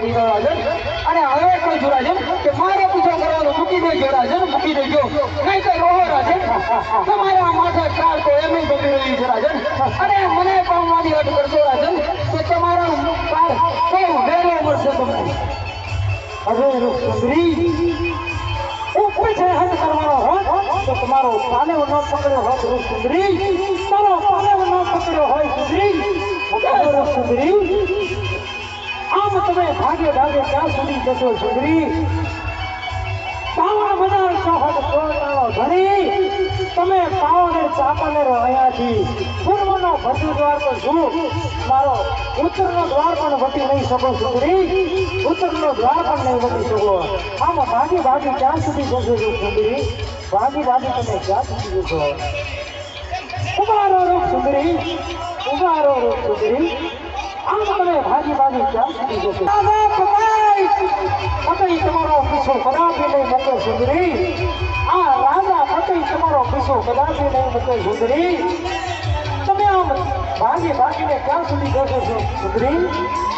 અને હવે કહું છું રાજન કે મારે પૂછો કરવાનું મૂકી દે રાજન, મૂકી દેજો નહીં તો રહો રાજન. તમારા માથે કાળ તો એમ ગમી રહ્યું છે રાજન. અને મને પામવાની અટ કરશો રાજન કે તમારા કાળ કેમ વેરો મળશે તમને? હવે સુંદરી ઉપર છે હદ કરવાનો હોત તો તમારો પાલેવ ન પકડ્યો હોત રે સુંદરી તારો પાલેવ ન પકડ્યો હોય સુંદરી હવે તમે ભાગે ભાગે ક્યાં સુધી જશો છોકરી પાવા બજાર ચોહટ ચોટાળો ધણી તમે પાવને ચાપાને અહીંયાથી પૂર્વનો ભજુ દ્વાર તો જુઓ મારો ઉત્તરનો દ્વાર પણ વટી નહીં શકો છોકરી ઉત્તરનો દ્વાર પણ નહીં વટી શકો. આમ ભાગી ભાગી ક્યાં સુધી જશો છો સુંદરી? ભાગી ભાગી તમે ક્યાં સુધી જશો? ઉભારો રૂપ સુંદરી. ઉભારો રૂપ સુંદરી. તમે ભાગી ભાગી ક્યાં સુધી જશો પતાઈ તમારો પીછો કદાપી નહીં મૂકે સુંદરી આ રાજા પતાઈ તમારો પીછો કદાપી નહીં મૂકે સુંદરી તમે આમ ભાગી ભાગીને ક્યાં સુધી જશો છો સુંદરી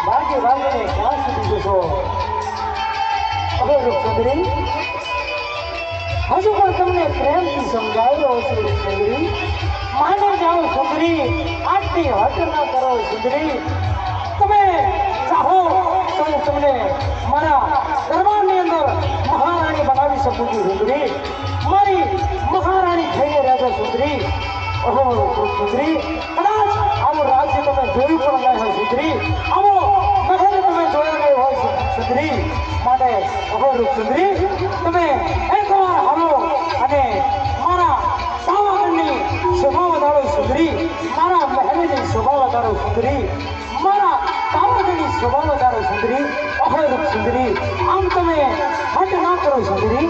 ભાગી ભાગીને ક્યાં સુધી જશો હવે સુંદરી હજુ પણ તમને પ્રેમથી સમજાવી રહ્યો છું સુંદરી માનો જાઓ સુંદરી આજથી હટ ના કરો તો હું તમને મારા દરબારની અંદર મહારાણી બનાવી શકું છું, સુંદરી. મારી મહારાણી થઈને રાજા, સુંદરી. ઓહો, સુંદરી. કદાચ આવું રાજ્ય તમે જોયું પણ નહીં હોય, સુંદરી. આવો મહેલ તમે જોયો નહીં હોય, સુંદરી. માટે, ઓહો, સુંદરી, તમે એકવાર હાલો અને મારા સાવાગરની શોભા વધારો, સુંદરી. મારા મહેલની શોભા વધારો, સુંદરી. મારા પાવાગઢની શોભા વધારો સુંદરી ઓહો રૂપ સુંદરી આમ તમે હટ ના કરો સુંદરી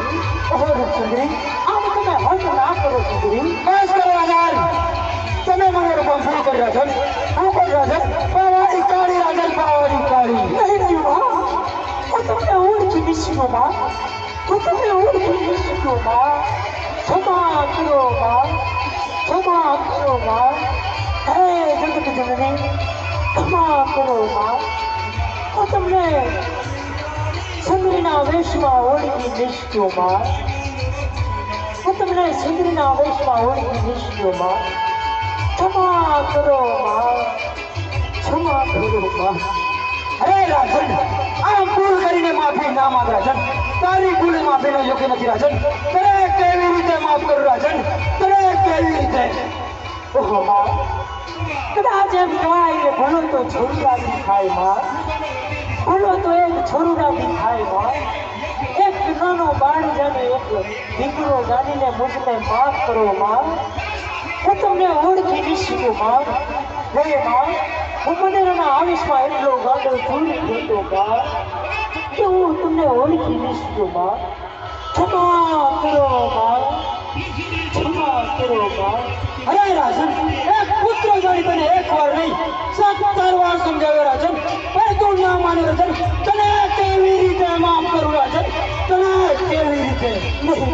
ઓહો રૂપ સુંદરી આમ તમે હટ ના કરો સુંદરી બસ કરો રાજન તમે મને રૂપમ શું કરી રહ્યા છો શું કરી રહ્યા છો પાવાની કાળી રાજન પાવાની કાળી નહીં નહીં માં હું તમને ઓળખી નિશ્ચિતો માં હું તમને ઓળખી નિશ્ચિતો માં ક્ષમા કરો માં ક્ષમા કરો માં હે જગત જનની ક્ષમા કરો માં હું તમને સુંદરીના વેશમાં ઓળખી નિશ્ચિતો માં. હું તમને સુંદરીના વેશમાં ઓળખી નિશ્ચિતો માં. ક્ષમા કરો માં. ક્ષમા કરો માં. અરે રાજન આ ભૂલ કરીને માફી ના માંગ રાજન. તારી ભૂલ માફીનો યોગ્ય નથી રાજન. તને કેવી રીતે માફ કરું રાજન? તને કેવી રીતે? ઓહો માં. કદાચ એમ કહેવાય કે ભણો તો છોરુરાથી ખાયમાં. ભલો તો એક છોરુરાથી થાયમાં એક નાનો બાળ જાને એક દીકરો જાણીને મુજને માફ કરો માં હું તમને ઓળખી નહીં શકું માં હે માં હું મંદિરના આવેશમાં એટલો ગાડો ચૂરી થતો માં કે હું તમને ઓળખી નહીં શકું માં ક્ષમા કરો માં ક્ષમા કરો રાજન, એક પુત્ર જાણી તને એક વાર નહીં સત્તર વાર સમજાવ્યો રાજન. તું ના માને રાજન તને કેવી રીતે માફ કરવા છે? તને કેવી રીતે નહીં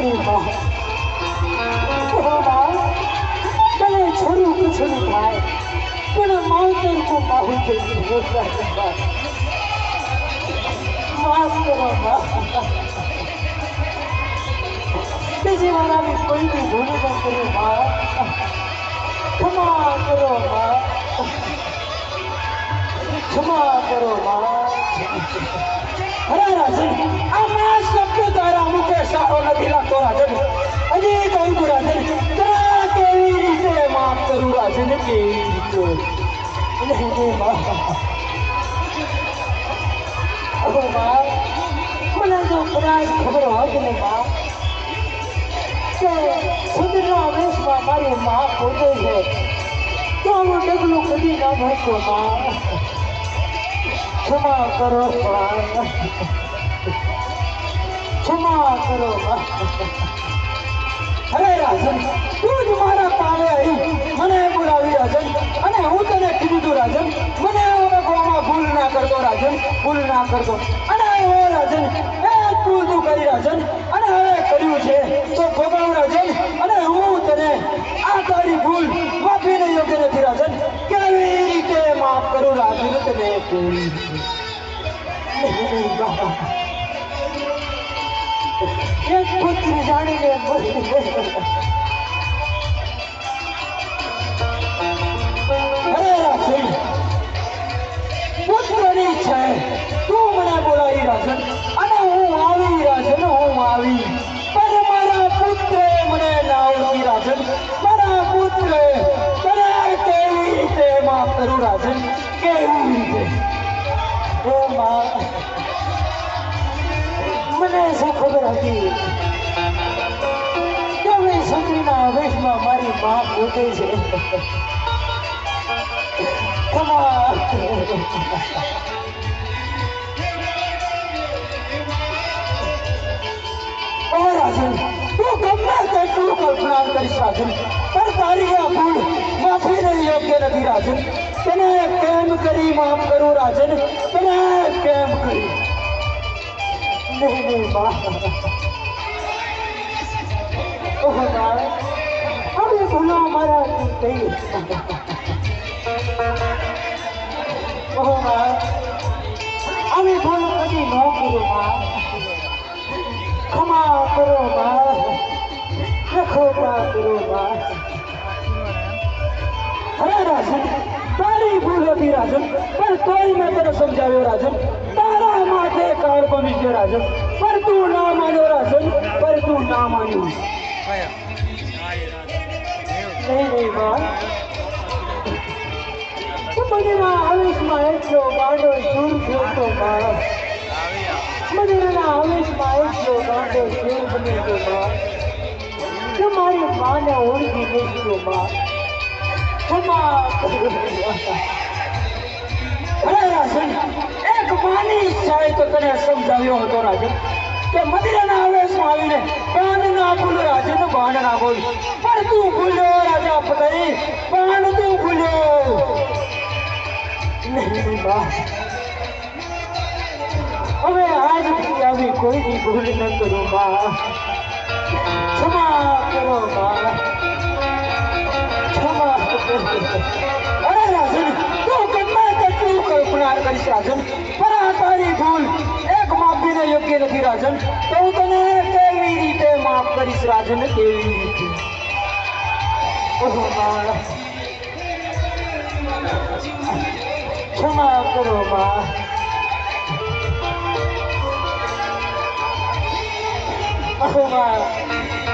તને છોડ્યું કે નહીં થાય પણ માવતર કો માહુ હોતા હતા માફ કરો બીજી વાર આવી કોઈ બી ભૂલી ન કર્યું મા ક્ષમા કરો માં ક્ષમા કરો માં અરે રાજન આ માસ શબ્દ તારા મુખે સારો નથી લાગતો રાજન હજી કહું છું રાજન તને કેવી રીતે માફ કરું રાજન કેવી રીતે હવે માં મને જો કદાચ ખબર હોત ને માં કે સુંદરના વેશમાં મારી મા પોતે છે તો હું ડગલું કદી ના ભરતો માં ક્ષમા કરો. ક્ષમા કરો. અરે રાજન, તું જ મારા પાવે આવી. મને બોલાવી રાજન. અને હું તને કીધું તું રાજન, મને ઓળખવામાં ભૂલ ના કરતો રાજન, ભૂલ ના કરતો. અને હવે રાજન, એ ભૂલ તું કરી રાજન. અને હવે કર્યું છે. તો ભોગવ રાજન. અને હું તને આ તારી ભૂલ માફીને યોગ્ય નથી રાજન. કેવી માફ કરું રાજન તને કેવી રીતે એક પુત્ર જાણીને અરે રાજન પુત્રની છે. તું મને બોલાવી રાજન કરું રાજન કેવી રીતે? હે માં. મને શું ખબર હતી? કે હવે છોકરીના આવેશમાં મારી મા પોતે છે? ઓ રાજન તું ગમે તેટલું કલ્પના કરીશ રાજન પણ તારી આ ભૂલ માફીને યોગ્ય નથી રાજન તને કેમ કરી માફ કરું રાજન? તને કેમ કરી? નહીં નહીં માં ઓહમાં હવે ભૂલો મારા થઈ ઓહમાં હવે ભૂલો કદી ન કરું માં ખમા કરો રખો કરો માં રાજન. પણ તોય મેં તને સમજાવ્યો રાજન. તારા માથે કાર બની છે રાજન. પણ તું ના માન્યો રાજન. પણ તું ના માન્યું. નહીં નહીં માં મદીના આવેશમાં એટલો ગાંડો સૂર થયો માં મદીના આવેશમાં એટલો ગાંડો માને ઓળખી નહીં ગયો એક માની સાહેબ તો તને સમજાવ્યો હતો રાજન કે મદિરાના આવેશમાં આવીને પાન ના ભૂલ રાજનું બાણ ના બોલ પણ તું ભૂલ્યો રાજા પતરી. પાન તું ભૂલ્યો. નહીં માં હવે આજથી આવી કોઈની ભૂલ ન કરું બા. ક્ષમા કરો બા. ક્ષમા કરો. કલ્પના કરીશ રાજન. પણ આ તારી ભૂલ એક માફીને યોગ્ય નથી રાજન. તો હું તને કેવી રીતે માફ કરીશ રાજન? કેવી રીતે? ક્ષમા કરો મા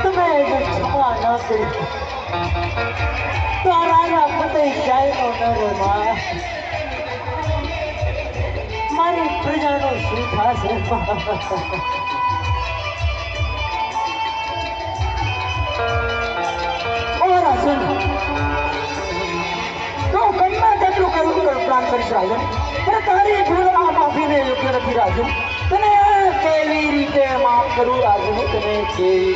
તમે ક્ષમા ન કરી. તારા પતે જાય ન રે માં પ્રજાનો શું થશે તારી ભૂલ આ માફીને યોગ્ય નથી રાજન તને કેવી રીતે માફ કરું. રાજુ તને કેવી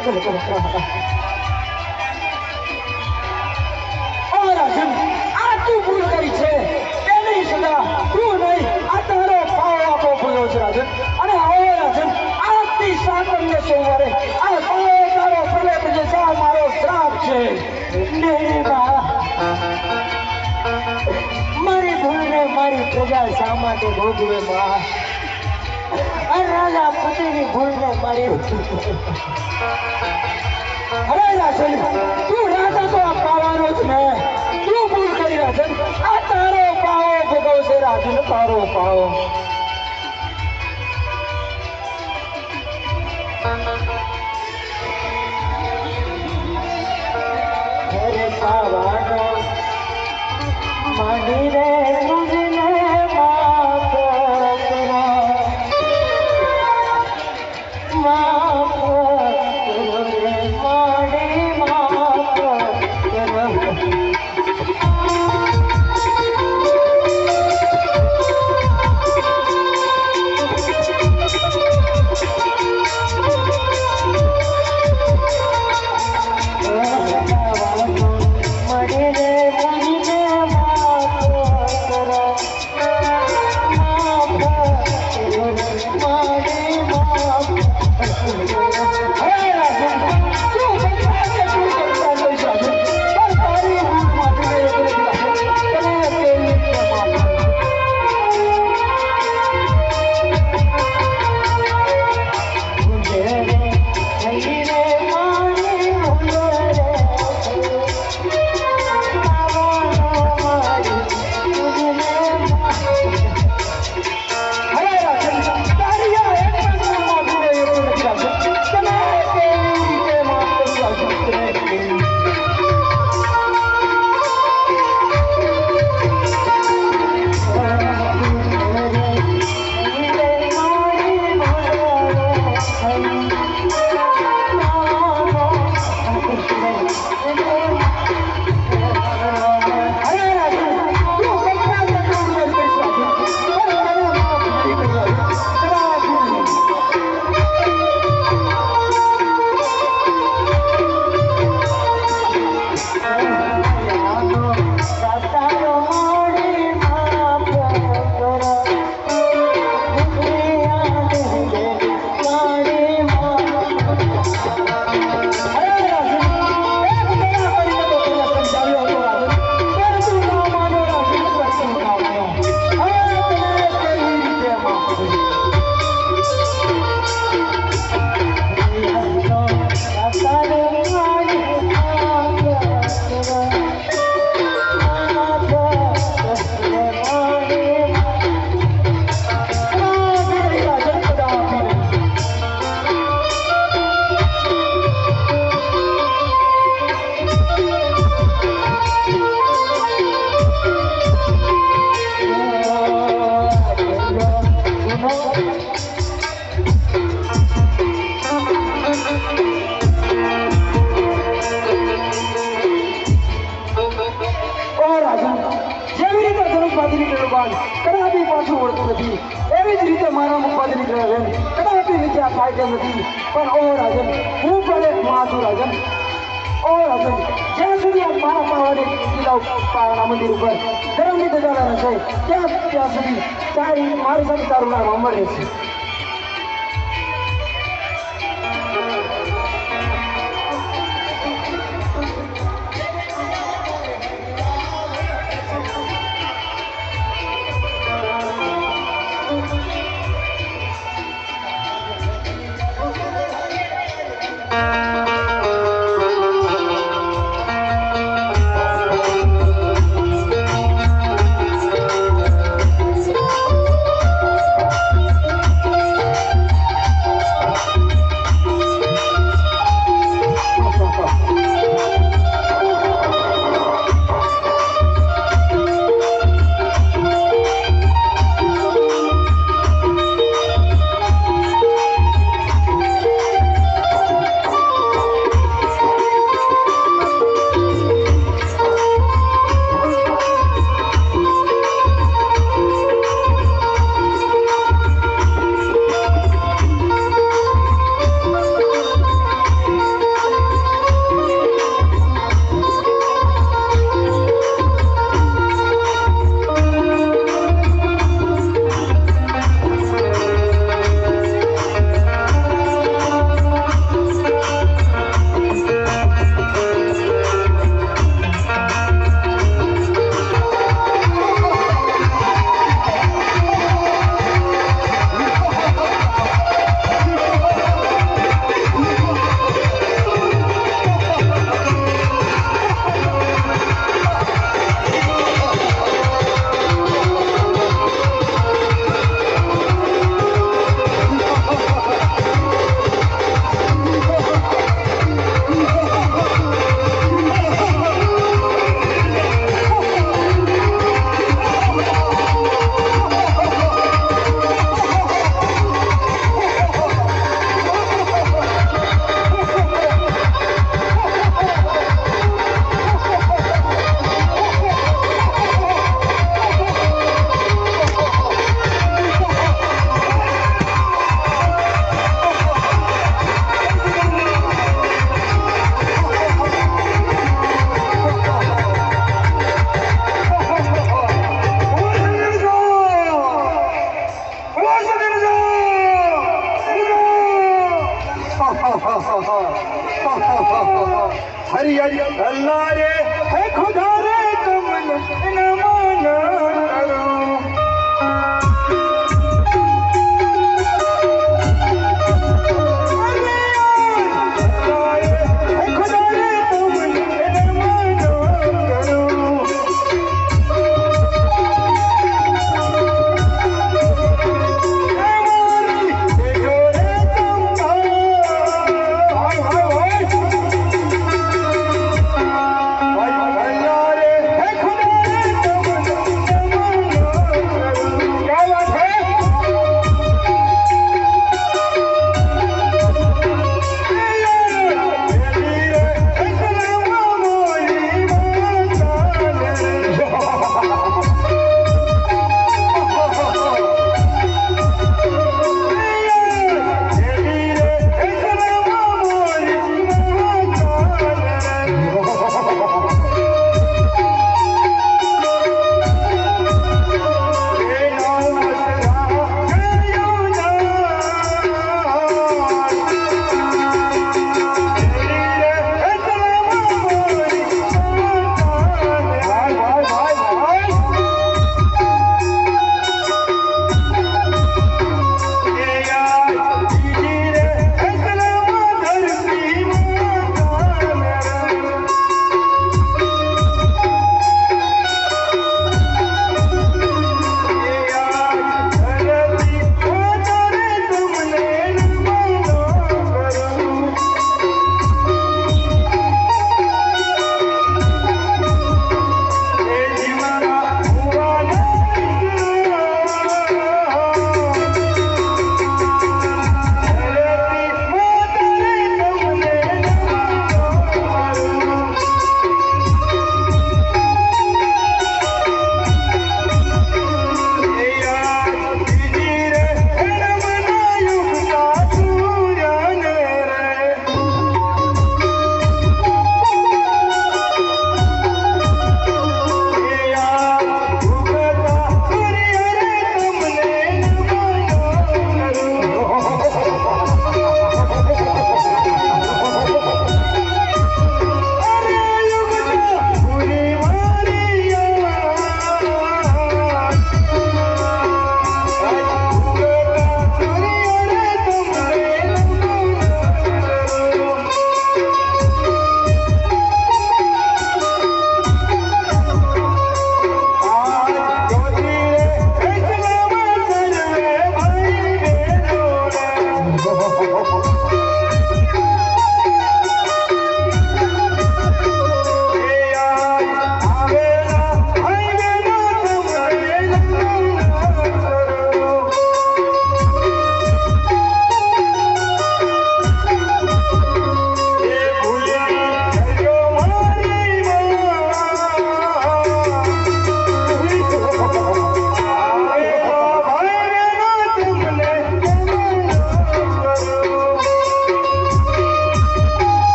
રીતે મારો ભૂલને મારી પ્રજા શા માટે ભોગવે રાજા પતિની ભૂલને મારી રાજા તારો પાવો માની રે કદાપી વિચાર થાય તેમ નથી પણ ઓ રાજન હું પણ એક માં છું રાજન ઓ રાજન જ્યાં સુધી આ મારા પાવાની કિલ્લા પાવાના મંદિર ઉપર ધર્મની ધજાના રહેશે ત્યાં ત્યાં સુધી તારી મારી સાથે તારું નામ અમર રહેશે.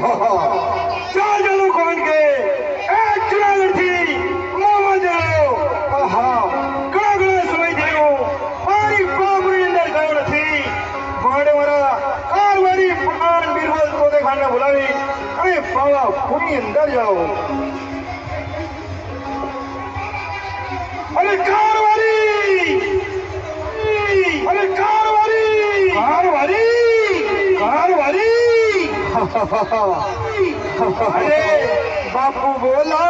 ha ha ha! અરે બાપુ બોલાવે આવો